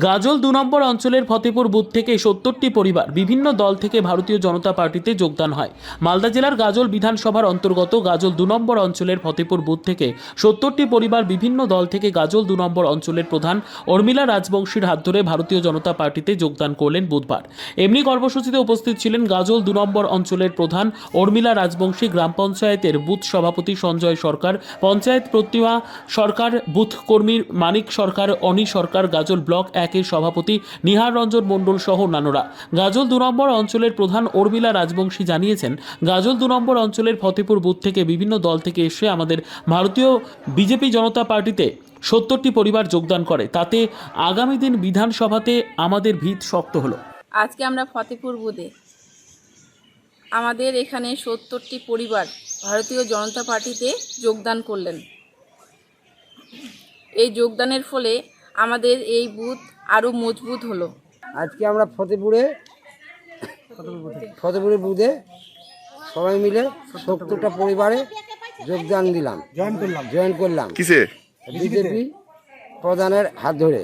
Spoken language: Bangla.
গাজল দু নম্বর অঞ্চলের ফতেপুর বুথ থেকে সত্তরটি পরিবার বিভিন্ন দল থেকে ভারতীয় জনতা পার্টিতে যোগদান হয়। মালদা জেলার গাজল বিধানসভার অন্তর্গত গাজল দু নম্বর অঞ্চলের ফতেপুর বুথ থেকে সত্তরটি পরিবার বিভিন্ন দল থেকে গাজল দু নম্বর অঞ্চলের প্রধান উর্মিলা রাজবংশীর হাত ধরে ভারতীয় জনতা পার্টিতে যোগদান করলেন বুধবার। এমনি কর্মসূচিতে উপস্থিত ছিলেন গাজল দু নম্বর অঞ্চলের প্রধান উর্মিলা রাজবংশী, গ্রাম পঞ্চায়েতের বুথ সভাপতি সঞ্জয় সরকার, পঞ্চায়েত প্রতিমা সরকার, বুথ কর্মী মানিক সরকার, অনি সরকার, গাজল ব্লক একের সভাপতি নিহার রঞ্জন মণ্ডল সহ অন্যান্যরা। গাজল দু নম্বর অঞ্চলের প্রধান উর্মিলা রাজবংশী জানিয়েছেন, গাজল দু নম্বর অঞ্চলের ফতেপুর বুথ থেকে বিভিন্ন দল থেকে এসে আমাদের ভারতীয় বিজেপি জনতা পার্টিতে সত্তরটি পরিবার যোগদান করে। তাতে আগামী দিন বিধানসভাতে আমাদের ভিত শক্ত হলো। আজকে আমরা ফতেপুর বুধে আমাদের এখানে সত্তরটি পরিবার ভারতীয় জনতা পার্টিতে যোগদান করলেন। এই যোগদানের ফলে আমাদের এই বুথ আরও মজবুত হলো। আজকে আমরা ফতেপুরে ফতেপুরে বুধে সবাই মিলে সত্তরটা পরিবারে যোগদান দিলাম। জয়েন করলাম। জয়েন করলাম। কিসে? বিজেপি প্রধানের হাত ধরে।